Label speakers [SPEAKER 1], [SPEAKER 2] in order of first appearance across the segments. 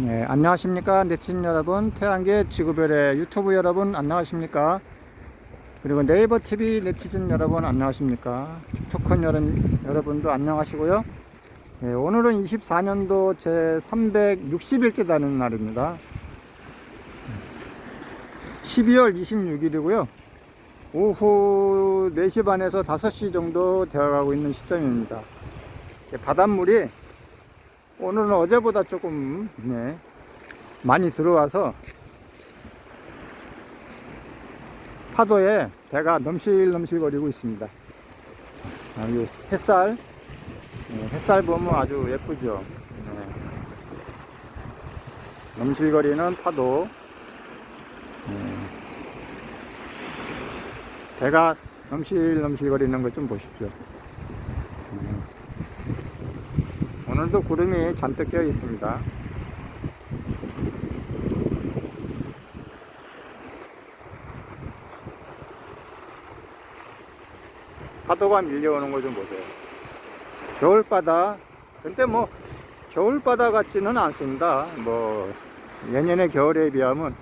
[SPEAKER 1] 네, 안녕하십니까 네티즌 여러분 태양계 지구별의 유튜브 여러분 안녕하십니까? 그리고 네이버 TV 네티즌 여러분 안녕하십니까? 틱톡콘 여러분, 여러분도 안녕하시고요. 네, 오늘은 24년도 제 360일째 되는 날입니다. 12월 26일이고요. 오후 4시 반에서 5시 정도 되어가고 있는 시점입니다. 바닷물이 오늘은 어제보다 조금 네, 많이 들어와서 파도에 배가 넘실넘실 거리고 있습니다. 여기 햇살, 네, 햇살 보면 아주 예쁘죠. 네. 넘실거리는 파도. 네. 배가 넘실넘실거리는 것 좀 보십시오. 네. 오늘도 구름이 잔뜩 껴 있습니다. 파도가 밀려오는 거 좀 보세요. 겨울바다. 근데 뭐, 겨울바다 같지는 않습니다. 뭐, 예년의 겨울에 비하면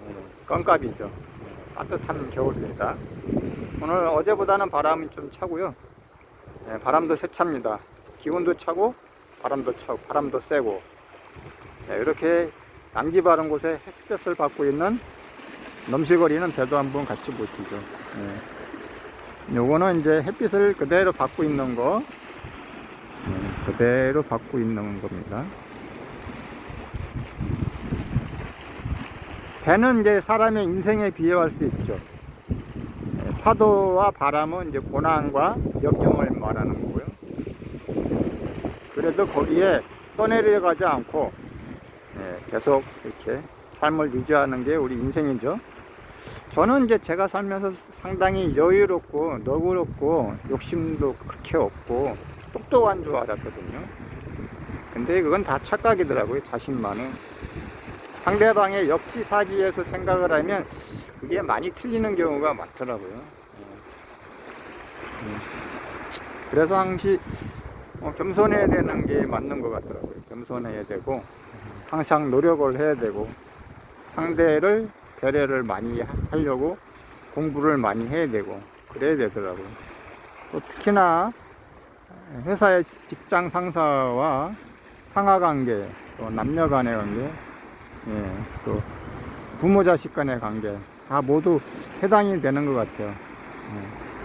[SPEAKER 1] 어, 껌값이죠. 따뜻한 겨울입니다. 오늘 어제보다는 바람이 좀 차고요. 네, 바람도 세찹니다. 기온도 차고 바람도 차고 바람도 세고 네, 이렇게 양지 바른 곳에 햇볕을 받고 있는 넘실거리는 배도 한번 같이 보시죠. 네. 요거는 이제 햇빛을 그대로 받고 있는 거 네, 그대로 받고 있는 겁니다. 배는 이제 사람의 인생에 비유할 수 있죠. 네, 파도와 바람은 이제 고난과 역경을 말하는 거고요. 그래도 거기에 떠내려가지 않고 예, 계속 이렇게 삶을 유지하는 게 우리 인생이죠. 저는 이제 제가 살면서 상당히 여유롭고 너그럽고 욕심도 그렇게 없고 똑똑한 줄 알았거든요. 근데 그건 다 착각이더라고요. 자신만은. 상대방의 역지사지에서 생각을 하면 그게 많이 틀리는 경우가 많더라고요. 예. 예. 그래서 항시 어, 겸손해야 되는 게 맞는 것 같더라고요. 겸손해야 되고 항상 노력을 해야 되고 상대를 배려를 많이 하- 하려고 공부를 많이 해야 되고 그래야 되더라고요. 또 특히나 회사의 직장 상사와 상하 관계, 또 남녀 간의 관계, 예, 또 부모 자식 간의 관계 다 모두 해당이 되는 것 같아요. 예.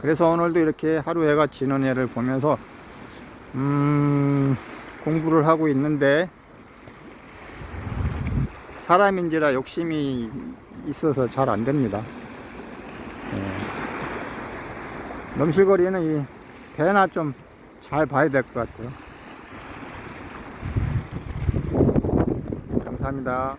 [SPEAKER 1] 그래서 오늘도 이렇게 하루 해가 지는 해를 보면서 음, 공부를 하고 있는데 사람인지라 욕심이 있어서 잘 안 됩니다. 예. 넘실거리는 이 배나 좀 잘 봐야 될 것 같아요. 감사합니다.